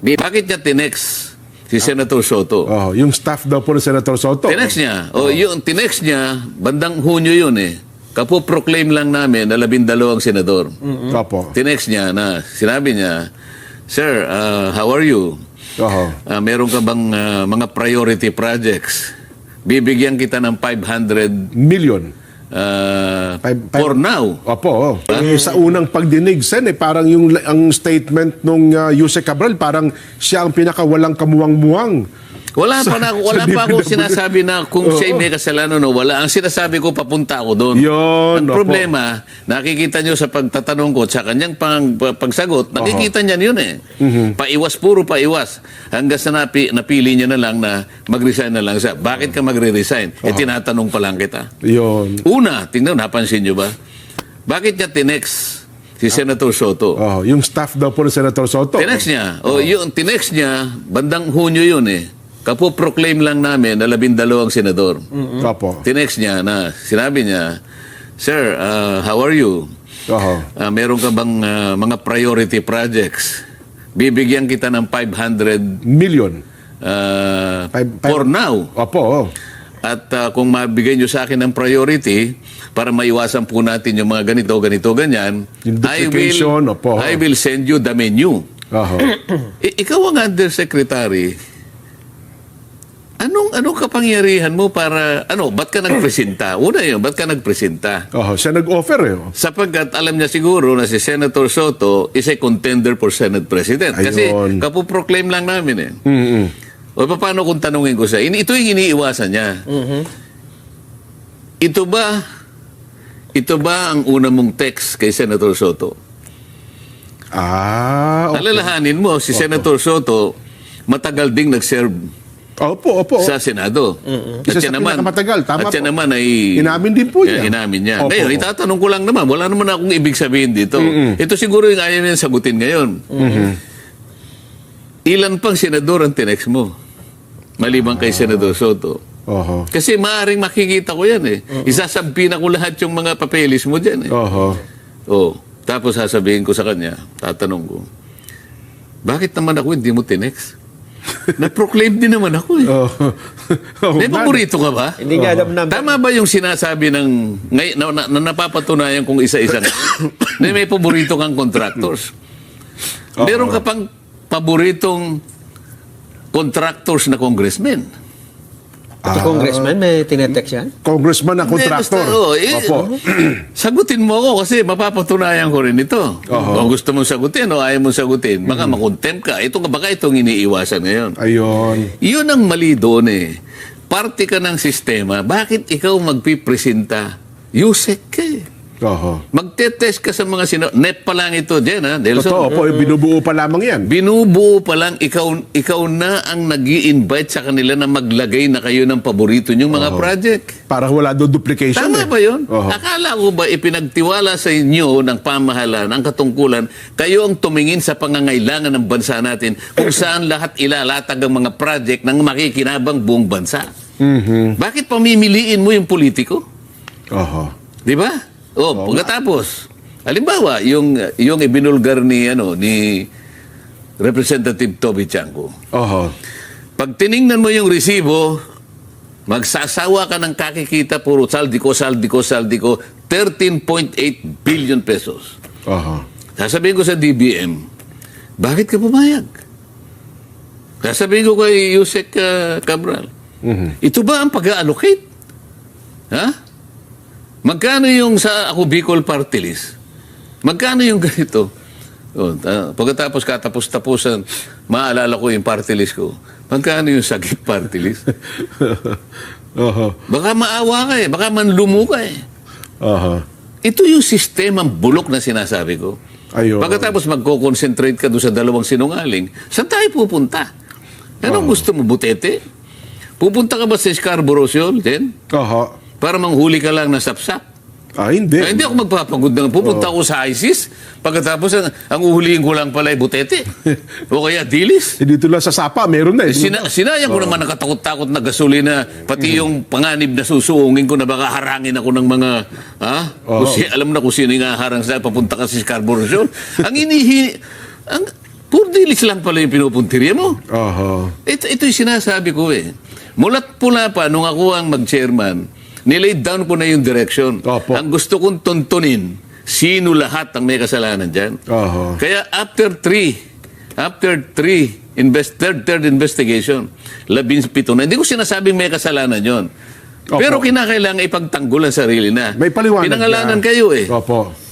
Di- Bakit niya tinex si Senator Soto? Oh, yung staff daw po ni Senator Soto. Tinex niya. O yung tinex niya, bandang Hunyo yun eh. Kapo-proclaim lang namin na labindalawang senador. Opo. Tinex niya na sinabi niya, Sir, uh, how are you? Oho. Ah, meron ka bang ah, mga priority projects? Bibigyan kita ng 500 Million. Ah, Five- five- for now. Opo. oh. Eh, sa unang pagdinig, Sen, eh, parang yung ang statement nung uh, Yuse Cabral, parang siya ang pinakawalang kamuwang-muwang. Wala pa na, wala pa ako sinasabi na kung siya may kasalanan o wala. Ang sinasabi ko, papunta ako doon. Yun, Ang opo. problema, nakikita nyo sa pagtatanong ko at sa kanyang pang, pa- pagsagot, nakikita niya yun eh. Mhm. Paiwas, puro paiwas. Hanggang sa napi, napili niya na lang na mag-resign na lang siya. Bakit ka magre-resign? Eh, tinatanong pa lang kita. Yun. Una, tingnan, napansin nyo ba? Bakit niya tinex si Senator Soto? Oh, yung staff daw po ni Senator Soto. Tinex niya. O yung tinex niya, bandang Hunyo yun eh. Kapo-proclaim lang namin na labindalawang senador. Opo. Tinex niya na sinabi niya, Sir, uh, how are you? Oho. Uh, meron ka bang uh, mga priority projects? Bibigyan kita ng 500 Million. uh, Five- five- for now. Opo. oh. At uh, kung mabigay nyo sa akin ng priority para maiwasan po natin yung mga ganito, ganito, ganyan, I will, opo. I will send you the menu. Oho. I- ikaw ang undersecretary. Anong anong kapangyarihan mo para ano, ba't ka nagpresenta? Una 'yun, ba't ka nagpresenta? Oho. Siya nag-offer eh. oh. Sapagkat alam niya siguro na si Senator Soto is a contender for Senate President. Kasi Ayun. kapo-proclaim lang namin eh. Mm-mm. O paano kung tanungin ko siya? Ini- Ito yung iniiwasan niya. Ito ba, ito ba ang una mong text kay Senator Soto? Ah, okay. Alalahanin mo, si Senator Soto, matagal ding nag-serve Opo, opo. sa Senado. Isa sa pinakamatagal, tama at po. naman ay... Inamin din po niya. Inamin niya. Opo. Ngayon, itatanong ko lang naman, wala naman akong ibig sabihin dito. Ito siguro yung ayaw niya sagutin ngayon. Ilan pang senador ang tinex mo? Maliban kay Senador Soto. Oho. Kasi maaaring makikita ko yan eh. Isasabi na ko lahat yung mga papeles mo dyan eh. Oho. Oh, tapos sasabihin ko sa kanya, tatanong ko, bakit naman ako hindi mo tinex? Na-proclaim din naman ako eh. Oh. Oh, May paborito ka ba? Hindi nga alam na Tama ba yung sinasabi ng ngay, na, na, na napapatunayan kung isa-isa na, na may paborito kang contractors? Meron ka pang paboritong contractors na congressmen. Ito congressman, may tinetext yan? Congressman na contractor. Hindi, basta, oh, eh, Opo. Sagutin mo ako kasi mapapatunayan ko rin ito. Kung gusto mong sagutin o ayaw mong sagutin, baka makontem ka. Ito nga baka itong iniiwasan ngayon. Ayun. Yun ang mali doon eh. Parte ka ng sistema. Bakit ikaw magpipresenta? Yusek ka eh. Oho. Magte-test ka sa mga sino... Net pa lang ito, Jen, ha? Delson? Totoo, opo. Binubuo pa lamang yan. Binubuo pa lang, ikaw, ikaw na ang nag invite sa kanila na maglagay na kayo ng paborito niyong mga project. Para wala doon duplication Tama eh. ba yun? Oho. Akala ko ba ipinagtiwala sa inyo ng pamahalaan, ang katungkulan, kayo ang tumingin sa pangangailangan ng bansa natin kung saan lahat ilalatag ang mga project ng makikinabang buong bansa. Mhm. Bakit pamimiliin mo yung politiko? Oho. Di ba? Oh, pagkatapos, halimbawa, yung yung ibinulgar ni ano ni Representative Toby Chanko. Oho. Pag tiningnan mo yung resibo, magsasawa ka ng kakikita puro saldi ko, saldi ko, saldi ko, 13.8 billion pesos. Oho. Sasabihin ko sa DBM, bakit ka pumayag? Sasabihin ko kay Yusek uh, Cabral, ito ba ang pag-allocate? Ha? Magkano yung sa ako Bicol Party List? Magkano yung ganito? Oh, ta- pagkatapos katapos-tapusan, maalala ko yung party list ko. Magkano yung sagip party list? Oho. Baka maawa ka eh, baka manlumo ka eh. Oho. Ito yung sistemang bulok na sinasabi ko. Ayun. Pagkatapos magko-concentrate ka doon sa dalawang sinungaling, saan tayo pupunta? Anong gusto mo, butete? Pupunta ka ba sa Scarborough Shoal, then? Oho. Para manghuli ka lang ng sapsap? Ah, hindi. Ay, hindi ako magpapagod na. Pupunta ako sa ISIS, pagkatapos ang, ang uhulihin ko lang pala ay butete. o kaya dilis. Eh, dito lang sa Sapa, meron na eh. Sina, sinayang ko naman nakatakot-takot na gasolina, pati yung panganib na susuungin ko na baka harangin ako ng mga, ha? Kung si- alam na kung sino yung haharang sa papunta ka sa Scarborough Shoal. ang inihi, ang, Puro dilis lang pala yung pinupuntirya mo. Oho. Ito, ito yung sinasabi ko eh. Mulat pula pa, nung ako ang mag-chairman, nilay down ko na yung direction. Opo. Ang gusto kong tuntunin, sino lahat ang may kasalanan dyan. Oho. Kaya after three, after three, invest, third, third investigation, labing pito na. Hindi ko sinasabing may kasalanan yon. Opo. Pero kinakailangan ipagtanggol ang sarili na. May paliwanag Pinangalanan niya. kayo eh. Opo.